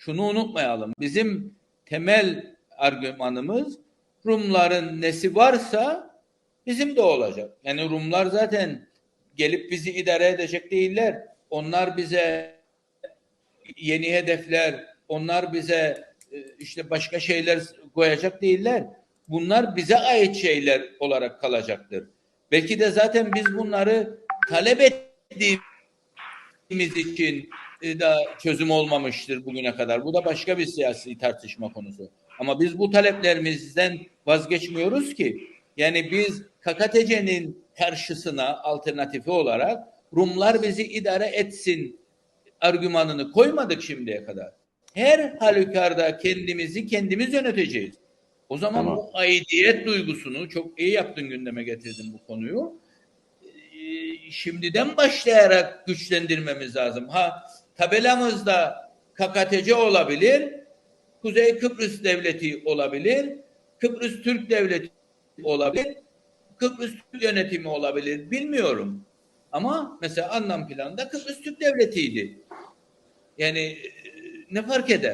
şunu unutmayalım. Bizim temel argümanımız Rumların nesi varsa bizim de olacak. Yani Rumlar zaten gelip bizi idare edecek değiller. Onlar bize yeni hedefler, onlar bize e, işte başka şeyler koyacak değiller. Bunlar bize ait şeyler olarak kalacaktır. Belki de zaten biz bunları talep ettiğimiz için da çözüm olmamıştır bugüne kadar. Bu da başka bir siyasi tartışma konusu. Ama biz bu taleplerimizden vazgeçmiyoruz ki. Yani biz KKTC'nin karşısına alternatifi olarak Rumlar bizi idare etsin argümanını koymadık şimdiye kadar. Her halükarda kendimizi kendimiz yöneteceğiz. O zaman Tamam. bu aidiyet duygusunu çok iyi yaptın gündeme getirdin bu konuyu. Ee, Şimdiden başlayarak güçlendirmemiz lazım. Ha tabelamızda KKTC olabilir, Kuzey Kıbrıs Devleti olabilir, Kıbrıs Türk Devleti olabilir, Kıbrıs Türk yönetimi olabilir bilmiyorum. Ama mesela anlam planında Kıbrıs Türk Devleti'ydi. Yani e, ne fark eder?